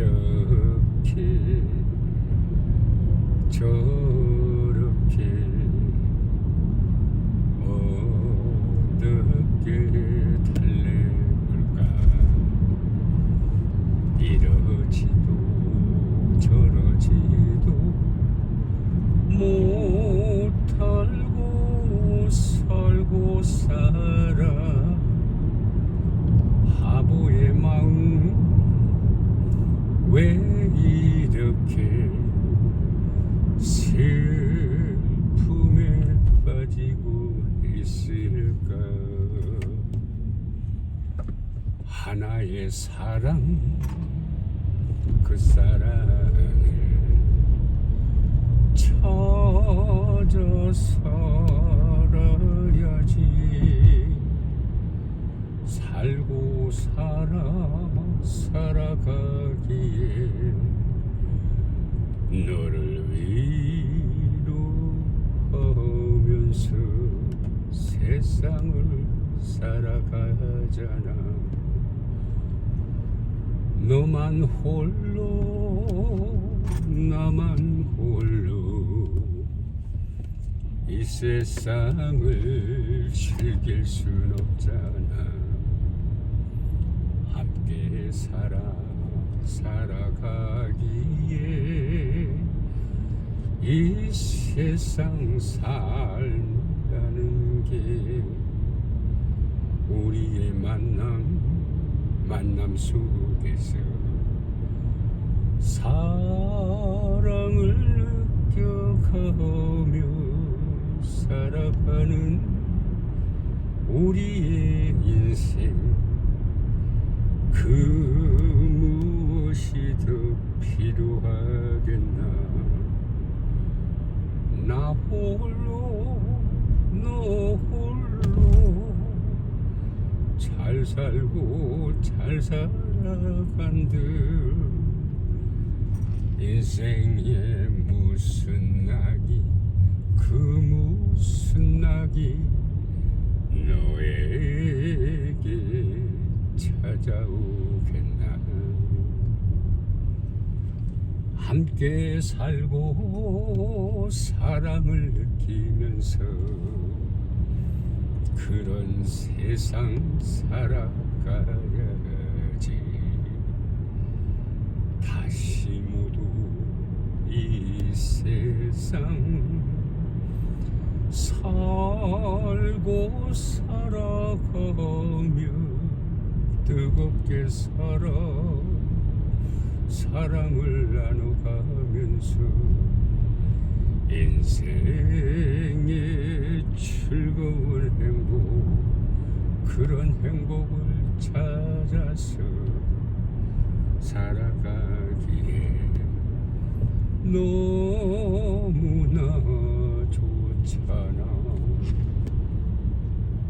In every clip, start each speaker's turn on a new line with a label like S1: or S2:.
S1: 이렇게 저렇게 어떻게 달래볼까? 이러지도 저러지도 못알고 살고 살아 사랑 그 사랑을 찾아 살아야지. 살고 살아 살아가기에 너를 위로하면서 세상을 살아가잖아 너만 홀로 나만 홀로. 이 세상을 즐길 순 없잖아. 함께 살아 살아가기에 이 세상 삶이라는 게 우리의 만남 만남 속 에서 사랑을 느껴가며 살아가는 우리의 인생. 그 살고 잘 살아간들. 인생에 무슨 낙이 그 무슨 낙이 너에게 찾아오겠나? 함께 살고 사랑을 느끼면서 그런 세상 살아가야지. 다시 모두 이 세상 살고 살아가며 뜨겁게 살아 사랑을 나눠가면서 인생의 즐거운 행복 그런 행복을 찾아서 살아가기에 너무나 좋잖아.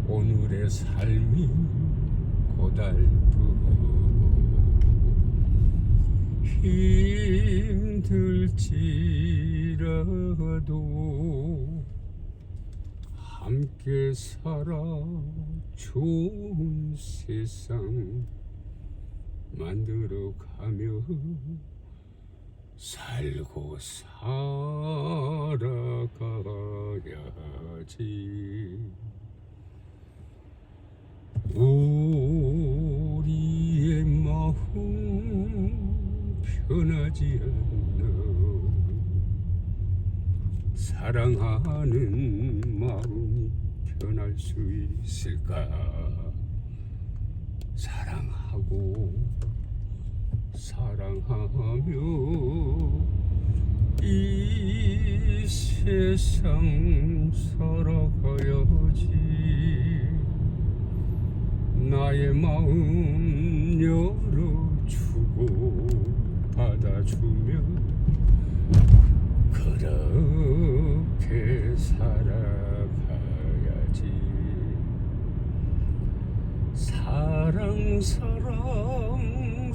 S1: 오늘의 삶이 고달프고 힘들지라도 함께 살아 좋은 세상 만들어 가며 살고 살아가야지. 우리의 마음 변하지 않나 사랑하는 마음이 변할 수 있을까? 사랑하고 사랑하며 이 세상 살아가야지. 나의 마음 열어주고 받아주며 그렇게 살아가야지 사랑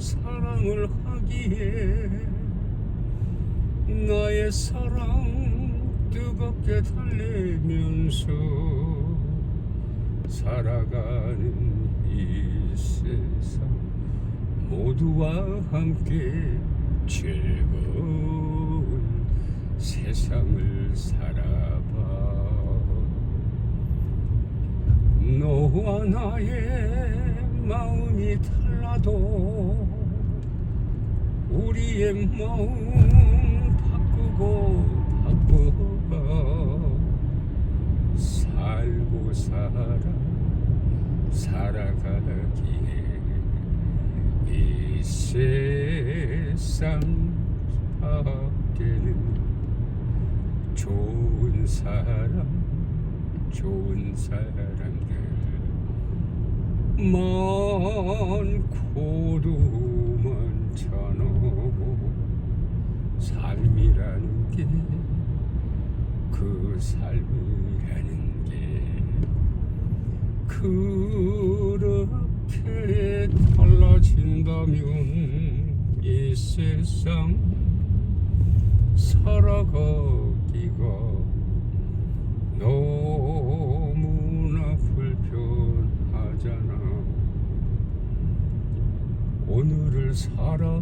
S1: 사랑 사랑을 하기에 나의 사랑 뜨겁게 달래면서 살아가는 이 세상 모두와 함께 즐거운 세상을 살아봐. 너와 나의 마음이 달라도 우리의 마음 바꾸고 바꿔가 살고 살아 살아가기에 이 세상 밖에는 좋은 사람 좋은 사람들 많고도 많잖아 삶이라는 게 그 삶이라는 게 그렇게 달라진다면 이 세상 살아가기가 너무나 불편하잖아 살아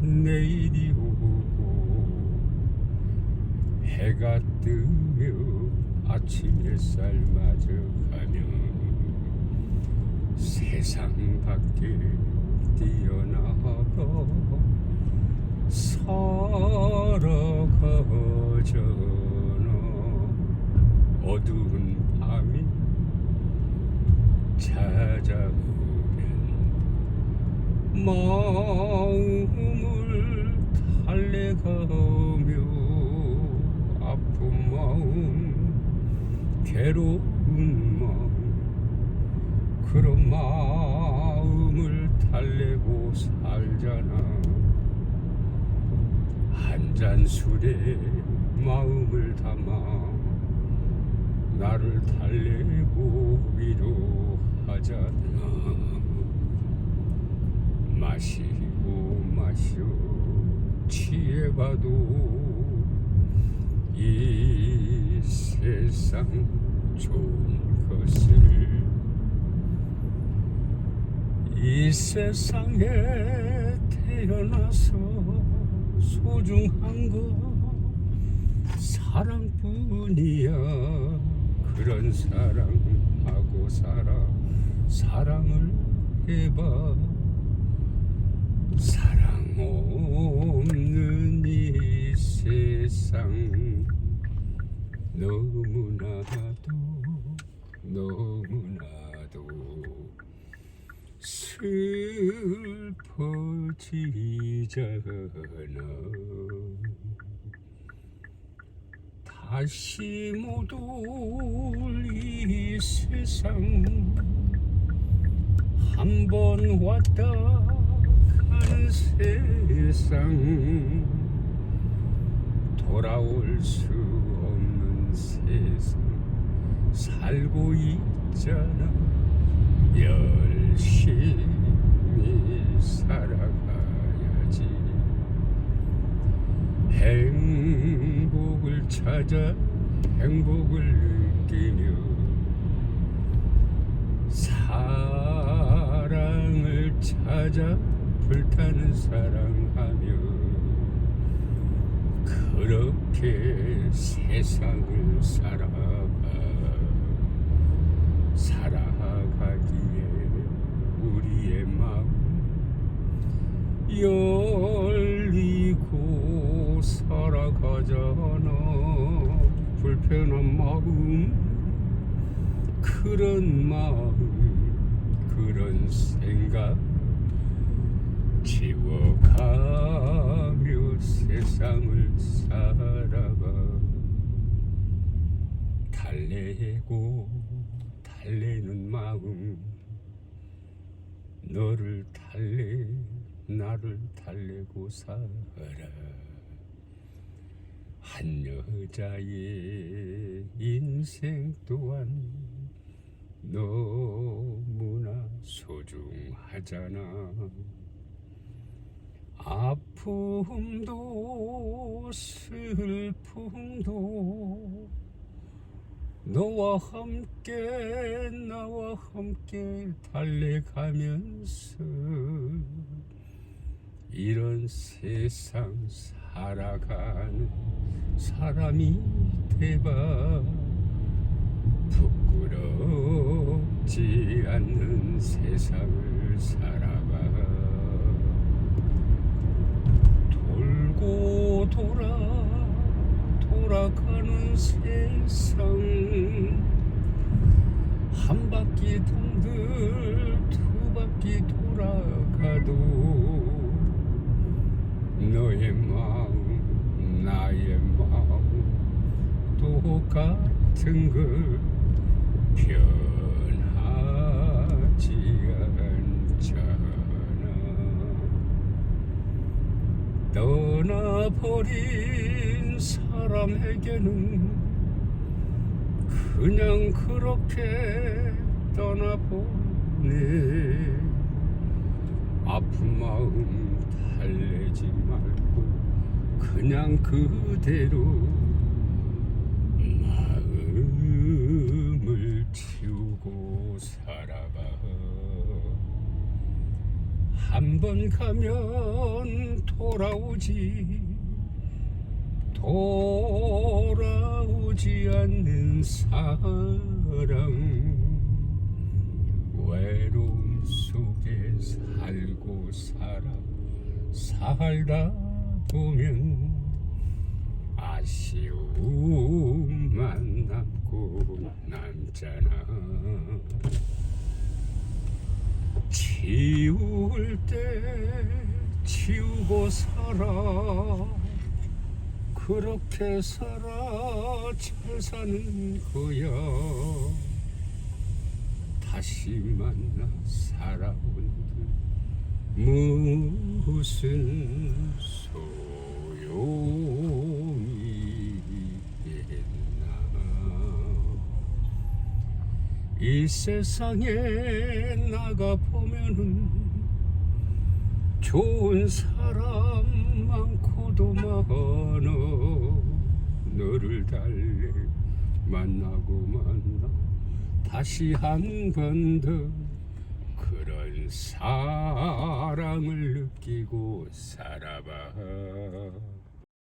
S1: 내일이 오고 해가 뜨며 아침 햇살 맞아 가면 세상 밖에 뛰어나가 살아가잖아. 어두운 밤이 찾아오면 마음을 달래가며 아픈 마음 괴로운 마음 그런 마음을 달래고 살잖아. 한 잔 술에 마음을 담아 나를 달래고 위로하잖아 마시고 마셔 취해봐도 이 세상 좋은 것을. 이 세상에 태어나서 소중한 거 사랑뿐이야. 그런 사랑하고 살아 사랑을 해봐 없는 이 세상. 너무나도 너무나도 슬퍼지잖아. 다시 못 올 이 세상. 한 번 왔다 간 세상 돌아올 수 없는 세상 살고 있잖아. 열심히 살아가야지. 행복을 찾아 행복을 느끼며 사랑을 찾아 불타는 사랑하며 그렇게 세상을 살아가 살아가기에 우리의 마음 열리고 살아가잖아. 불편한 마음 그런 마음 그런 생각 지워가며 세상을 살아가. 달래고 달래는 마음 너를 달래 나를 달래고 살아. 한 여자의 인생 또한 너무나 소중하잖아 아픔도 슬픔도 너와 함께 나와 함께 달래가면서 이런 세상 살아가는 사람이 돼봐 부끄럽지 않는 세상을 살 세상 한 바퀴 동들 두 바퀴 돌아가도 너의 마음 나의 마음 똑같은 걸 변하지 않잖아. 떠나버린 사람에게는 그냥 그렇게 떠나보내 아픈 마음 달래지 말고 그냥 그대로 마음을 치우고 살아봐 한 번 가면 돌아오지 돌아오지 않는 사랑. 외로움 속에 살고 살아 살다 보면 아쉬움만 남고 남잖아. 치울 때 치우고 살아 그렇게 살아 잘 사는 거야. 다시 만나 살아온들 무슨 소용이 있나. 이 세상에 나가 보면은 좋은 사람 많고도 많아. 너를 달래 만나고 만나. 다시 한 번 더 그런 사랑을 느끼고 살아봐